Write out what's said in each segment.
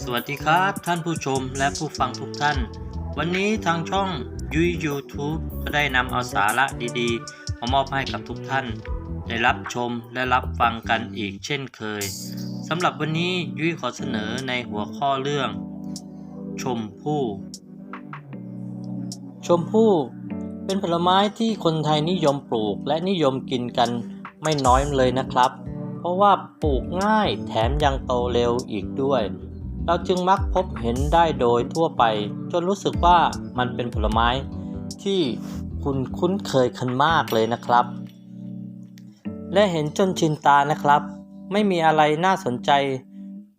สวัสดีครับท่านผู้ชมและผู้ฟังทุกท่าน วันนี้ทางช่องยุย YouTube ก็ได้นำเอาสาระดีๆ มามอบให้กับทุกท่าน ได้รับชมและรับฟังกันอีกเช่นเคยสำหรับวันนี้ยุ้ยขอเสนอในหัวข้อเรื่อง ชมพู่ ชมพู่เป็นผลไม้ที่คนไทยนิยมปลูกและนิยมกินกันไม่น้อยเลยนะครับ เพราะว่าปลูกง่ายแถมยังโตเร็วอีกด้วย เราจึงมักพบเห็นได้โดยทั่วไป จนรู้สึกว่ามันเป็นผลไม้ที่คุณคุ้นเคยกันมากเลยนะครับ และเห็นจนชินตานะครับ ไม่มีอะไรน่าสนใจ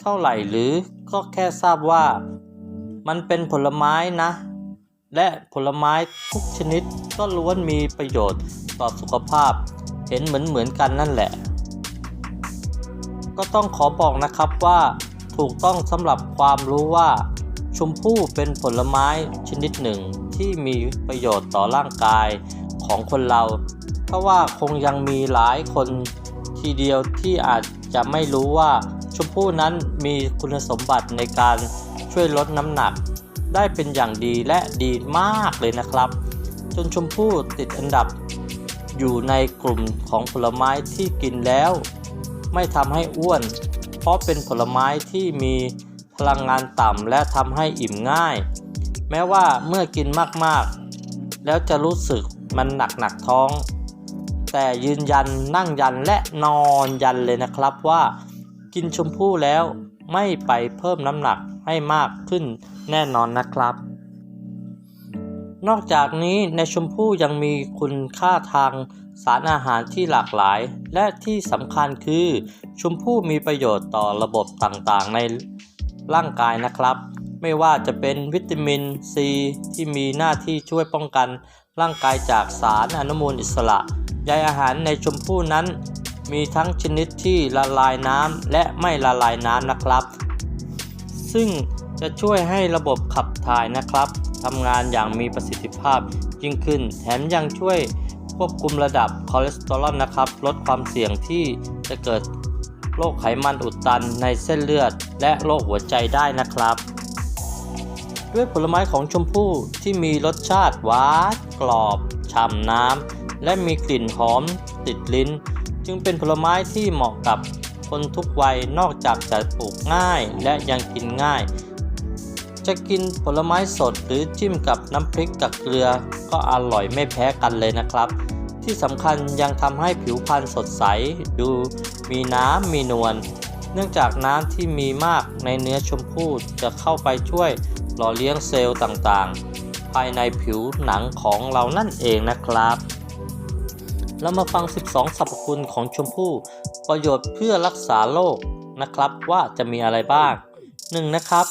เท่าไหร่หรือก็แค่ทราบว่า มันเป็นผลไม้นะ และผลไม้ทุกชนิดก็ล้วนมีประโยชน์ต่อสุขภาพ เห็นเหมือนเหมือนกันนั่นแหละ ก็ต้องขอบอกนะครับว่า ถูกต้องสำหรับความรู้ว่า ชมพู่เป็นผลไม้ชนิดหนึ่งที่มีประโยชน์ต่อร่างกายของคนเราเพราะว่าคงยังมีหลายคนทีเดียวที่อาจจะไม่รู้ว่าชมพู่นั้นมีคุณสมบัติในการช่วยลดน้ำหนัก ได้เป็นอย่างดีและดีมากเลยนะครับ จนชมพู่ติดอันดับ อยู่ในกลุ่มของผลไม้ที่กินแล้ว ไม่ทำให้อ้วน เพราะเป็นผลไม้ที่มีพลังงานต่ำและทำให้อิ่มง่าย แม้ว่าเมื่อกินมากๆ แล้วจะรู้สึกมันหนักหนักๆท้อง แต่ยืนยันนั่งยันและนอนยันเลยนะครับว่า กินชมพู่แล้วไม่ไปเพิ่มน้ำหนักให้มากขึ้นแน่นอนนะครับ นอกจากนี้ในชมพู่ยังมีคุณค่าทางสารอาหารที่หลากหลาย และที่สำคัญคือชมพู่มีประโยชน์ต่อระบบต่างๆ ในร่างกายนะครับ ไม่ว่าจะเป็นวิตามินซีที่มีหน้าที่ช่วยป้องกัน ร่างกายจากสารอนุมูลอิสระใยอาหารในชมพู่นั้น มีทั้งชนิดที่ละลายน้ำและไม่ละลายน้ำนะครับ ซึ่งจะช่วยให้ระบบขับถ่ายนะครับ ทำงานอย่างมีประสิทธิภาพยิ่งขึ้น แถมยังช่วยควบคุมระดับคอเลสเตอรอลนะครับ ลดความเสี่ยงที่จะเกิดโรคไขมันอุดตันในเส้นเลือด และโรคหัวใจได้นะครับ ด้วยผลไม้ของชมพู่ที่มีรสชาติหวานกรอบฉ่ำน้ำและมีกลิ่นหอมติดลิ้น จึงเป็นผลไม้ที่เหมาะกับคนทุกวัยนอกจากจะปลูกง่ายและยังกินง่าย จะกินผลไม้สดหรือจิ้มกับน้ำพริกกับเกลือ ก็อร่อยไม่แพ้กันเลยนะครับ ที่สำคัญยังทำให้ผิวพรรณสดใส ดูมีน้ำมีนวลเนื่องจากน้ำที่มีมากในเนื้อชมพู่จะเข้าไปช่วยหล่อเลี้ยงเซลล์ต่างๆ ภายในผิวหนังของเรานั่นเองนะครับ เรามาฟัง 12 สรรพคุณของชมพู่ประโยชน์เพื่อรักษาโรคนะครับว่าจะมีอะไรบ้าง 1. นะครับ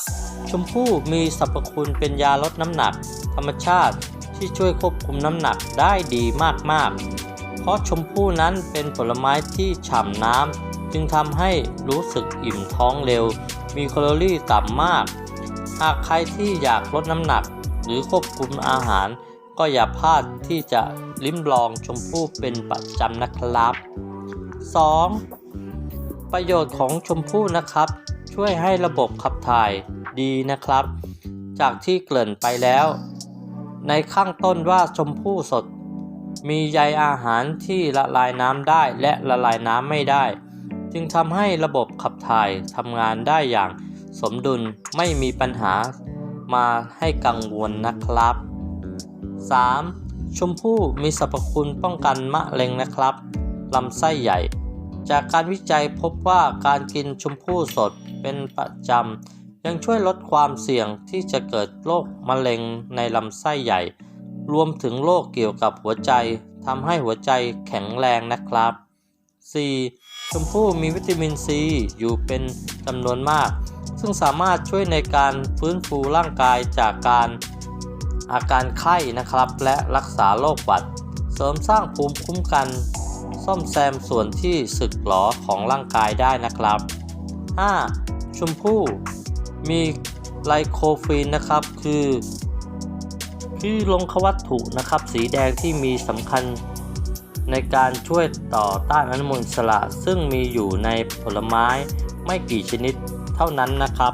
ชมพู่มีสรรพคุณเป็นยาลดน้ำหนัก ธรรมชาติที่ช่วยควบคุมน้ำหนักได้ดีมากๆ เพราะชมพู่นั้นเป็นผลไม้ที่ฉ่ำน้ำจึงทำให้รู้สึกอิ่มท้องเร็ว มีแคลอรี่ต่ำมาก หากใครที่อยากลดน้ำหนัก หรือควบคุมอาหาร ก็อย่าพลาดที่จะลิ้มลองชมพู่เป็นประจำนะครับ 2. ประโยชน์ของชมพู่นะครับ ช่วยให้ระบบขับถ่ายดีนะครับ จากที่เกริ่นไปแล้ว ในข้างต้นว่าชมพู่สด มีใยอาหารที่ละลายน้ำได้และละลายน้ำไม่ได้ จึงทำให้ระบบขับถ่ายทำงานได้อย่างสมดุลไม่มีปัญหามาให้กังวลนะครับ 3. ชมพู่มีสรรพคุณป้องกันมะเร็งนะครับลำไส้ใหญ่ จากการวิจัยพบว่าการกินชมพู่สดเป็นประจำ ยังช่วยลดความเสี่ยงที่จะเกิดโรคมะเร็งในลำไส้ใหญ่ รวมถึงโรคเกี่ยวกับหัวใจทำให้หัวใจแข็งแรงนะครับ 4. ชมพู่มีวิตามินซีอยู่เป็นจำนวนมาก ซึ่งสามารถช่วยในการฟื้นฟูร่างกายจากการอาการไข้นะครับ และรักษาโรคหวัด เสริมสร้างภูมิคุ้มกัน ซ่อมแซมส่วนที่สึกหรอของร่างกายได้นะครับ 5. ชมพู่มีไลโคฟีนนะครับคือคือลงควัตถุนะครับ สีแดงที่มีสำคัญในการช่วยต่อต้านอนุมูลอิสระ ซึ่งมีอยู่ในผลไม้ไม่กี่ชนิดเท่านั้นนะครับ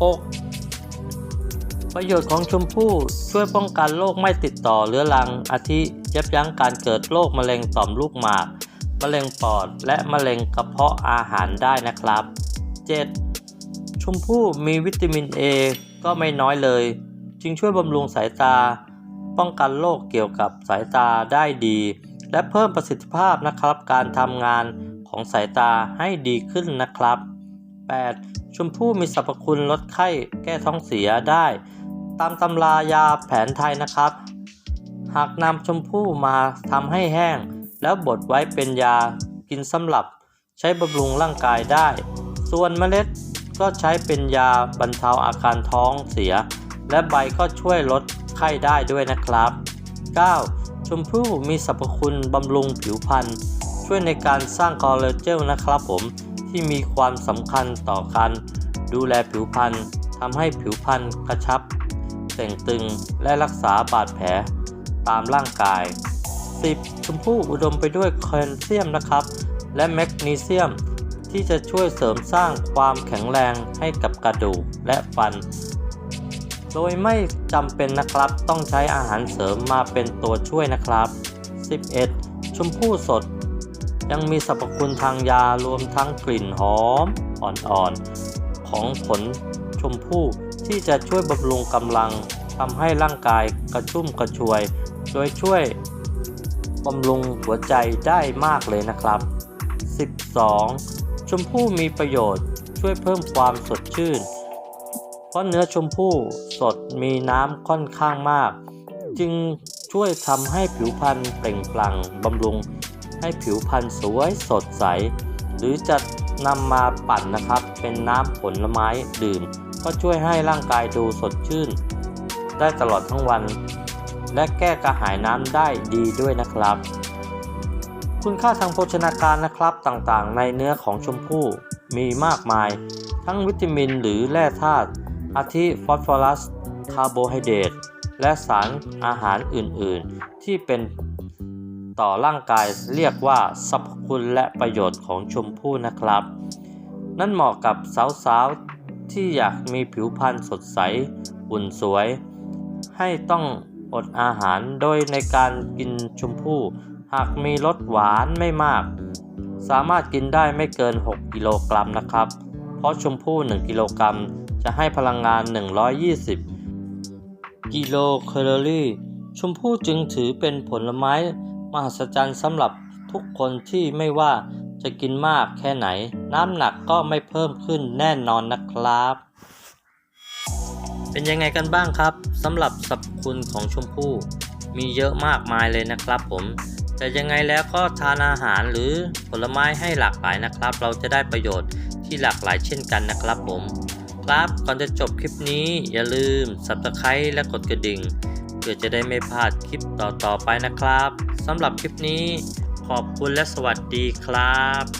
6. ประโยชน์ของชมพู่ช่วยป้องกันโรคไม่ติดต่อเรื้อรัง อาทิยับยั้งการเกิดโรคมะเร็งต่อมลูกหมาก มะเร็งปอด และมะเร็งกระเพาะอาหารได้นะครับ 7. ชมพู่มีวิตามิน A ก็ไม่น้อยเลย จึงช่วยบำรุงสายตา ป้องกันโรคเกี่ยวกับสายตาได้ดี และเพิ่มประสิทธิภาพนะครับ การทำงานของสายตาให้ดีขึ้นนะครับ 8. ชมพู่มีสรรพคุณลดไข้แก้ท้องเสียได้ ตามตำรายาแผนไทยนะครับ หากนำชมพู่มาทำให้แห้ง แล้วบดไว้เป็นยากินสำหรับใช้บำรุงร่างกายได้ ส่วนเมล็ดก็ใช้เป็นยาบรรเทาอาการท้องเสีย และใบก็ช่วยลดไข้ได้ด้วยนะครับ 9. ชมพู่มีสรรพคุณบำรุงผิวพรรณช่วยในการสร้างคอลลาเจนนะครับผมที่มีความสำคัญต่อการดูแลผิวพรรณทำให้ผิวพรรณกระชับ เต่งตึงและรักษาบาดแผลตามร่างกาย 10. ชมพู่อุดมไปด้วยแคลเซียมนะครับ และแมกนีเซียม ที่จะช่วยเสริมสร้างความแข็งแรงให้กับกระดูกและฟัน โดยไม่จำเป็นนะครับต้องใช้อาหารเสริมมาเป็นตัวช่วยนะครับ 11. ชมพู่สด ยังมีสรรพคุณทางยารวมทั้งกลิ่นหอมอ่อนๆของผลชมพู่ ที่จะช่วยบำรุงกำลังทำให้ร่างกายกระชุ่มกระชวย โดยช่วยบำรุงหัวใจได้มากเลยนะครับ 12. ชมพู่มีประโยชน์ช่วยเพิ่มความสดชื่น เพราะเนื้อชมพู่สดมีน้ำค่อนข้างมาก จึงช่วยทำให้ผิวพรรณเปล่งปลั่งบำรุง ให้ผิวพรรณสวยสดใส หรือจะนำมาปั่นนะครับ เป็นน้ำผลไม้ดื่ม ก็ช่วยให้ร่างกายดูสดชื่น ได้ตลอดทั้งวัน และแก้กระหายน้ำได้ดีด้วยนะครับ คุณค่าทางโภชนาการนะครับต่างๆ ในเนื้อของชมพู่มีมากมาย ทั้งวิตามินหรือแร่ธาตุอาทิฟอสฟอรัส คาร์โบไฮเดรตและสารอาหารอื่นๆ ที่เป็นต่อร่างกายเรียกว่าสรรพคุณและประโยชน์ของชมพู่นะครับ นั่นเหมาะกับสาวๆ ที่อยากมีผิวพรรณสดใสหุ่นสวย ให้ต้องอดอาหารโดยในการกินชมพู่ หากมีรสหวานไม่มาก สามารถกินได้ไม่เกิน 6 กิโลกรัมนะครับ เพราะชมพู่ 1 กิโลกรัมจะให้พลังงาน 120 กิโลแคลอรี่ ชมพู่จึงถือเป็นผลไม้มหัศจรรย์สำหรับทุกคนที่ไม่ว่า จะกินมากแค่ไหน น้ำหนักก็ไม่เพิ่มขึ้นแน่นอนนะครับ เป็นยังไงกันบ้างครับสำหรับสรรพคุณของชมพู่มีเยอะมากมายเลยนะครับผม แต่ยังไงแล้วก็ทานอาหารหรือผลไม้ให้หลากหลายนะครับ เราจะได้ประโยชน์ที่หลากหลายเช่นกันนะครับผม ครับก่อนจะจบคลิปนี้อย่าลืม subscribe และกดกระดิ่ง เพื่อจะได้ไม่พลาดคลิปต่อๆไปนะครับสำหรับคลิปนี้ ขอบคุณและสวัสดีครับ